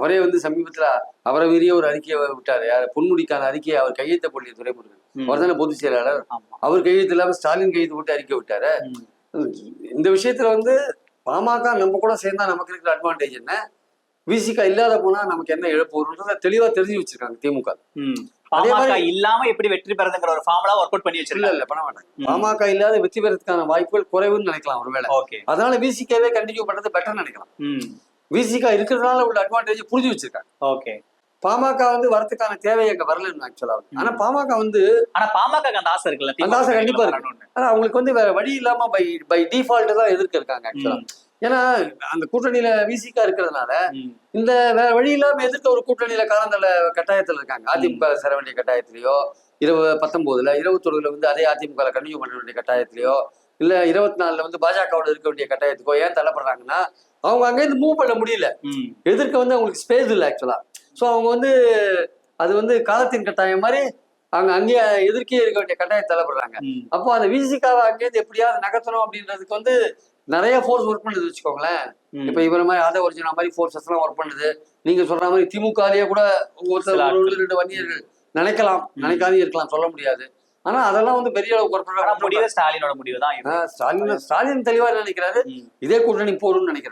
அவரே வந்து சமீபத்துல அவரை மீறிய ஒரு அறிக்கையை விட்டாரு. யார்? பொன்முடிக்கான அறிக்கையை அவர் கையெழுத்த போடலையே துரைமுருகன். ம். அவர் தானே பொதுச் செயலாளர். அவர் கையெழுத்து இல்லாம ஸ்டாலின் கையெழுத்து போட்டு அறிக்கை விட்டாரு. இந்த விஷயத்துல வந்து பாமக நம்ம கூட சேர்ந்தா நமக்கு இருக்கிற அட்வான்டேஜ் என்ன? விசிகா இல்லாத போனா நமக்கு என்ன இழப்பு வரும்ன்றத தெளிவா தெரிஞ்சு வச்சிருக்காங்க திமுக. பாமக இல்லாம எப்படி வெற்றி பெறதுங்கிற ஒரு ஃபார்முலா ஒர்க் அவுட் பண்ணி இல்ல வச்சிருக்காங்க. இல்ல பண்ண மாட்டாங்க. பாமக இல்லாத வெற்றி பெறதுக்கான வாய்ப்புகள் குறைவுன்னு நினைக்கலாம் ஒருவேளை. அதனால விசிகாவே கண்டினியூ பண்றது பெட்டர் நினைக்கலாம். விசிகா இருக்கிறதுனால உள்ள அட்வான்டேஜ் புரிஞ்சு வச்சிருக்காங்க. ஓகே பாமக வந்து வரதுக்கான தேவை அங்க வரலன்னு ஆக்சுவலா ஆனா பாமக வந்து ஆனா பாமக அந்த ஆசை இருக்குல்ல அந்த ஆசை கண்டிப்பா இருக்கு. ஆனா அவங்களுக்கு வந்து வேற வழி இல்லாம பை பை டிஃபால்ட் தான் எதிர்க்க இருக்காங்க ஆக்சுவலா. ஏன்னா அந்த கூட்டணியில விசிகா இருக்கிறதுனால. இந்த வேற வழி இல்லாம எதிர்க்க ஒரு கூட்டணியில காலந்தல கட்டாயத்துல இருக்காங்க. அதிமுக சேர வேண்டிய கட்டாயத்திலயோ இருபது பத்தொன்பதுல இருபத்தொழுல வந்து அதே அதிமுக கண்டினியூ பண்ண வேண்டிய கட்டாயத்திலயோ இல்ல இருபத்தி நாலுல வந்து பாஜகவோட இருக்க வேண்டிய கட்டாயத்துக்கோ ஏன் தள்ளப்படுறாங்கன்னா அவங்க அங்கேருந்து மூவ் பண்ண முடியல. எதிர்க்க வந்து அவங்களுக்கு ஸ்பேஸ் இல்லை ஆக்சுவலா ஸோ அவங்க வந்து அது வந்து காலத்தின் கட்டாயம் மாதிரி அவங்க அங்கேயே எதிர்க்கே இருக்க வேண்டிய கட்டாயம் தள்ளப்படுறாங்க. அப்போ அந்த விசிகாவை அங்கேருந்து எப்படியாவது நகர்த்தணும் அப்படின்றதுக்கு வந்து நிறைய ஃபோர்ஸ் ஒர்க் பண்ணுது வச்சுக்கோங்களேன். இப்ப இவர மாதிரி ஆத ஒரிஜினா மாதிரி ஃபோர்ஸஸ் எல்லாம் ஒர்க் பண்ணுது. நீங்க சொல்ற மாதிரி திமுகலயே கூட ஒருத்தர் ரெண்டு வன்னியர்கள் நினைக்கலாம். நினைக்காதே இருக்கலாம் சொல்ல முடியாது. ஆனா அதெல்லாம் வந்து பெரிய பண்ண முடிவு ஸ்டாலினோட முடிவு தான். ஸ்டாலின் ஸ்டாலின் தெளிவா நினைக்கிறாரு. இதே கூட்டணி போடும்னு நினைக்கிறாரு.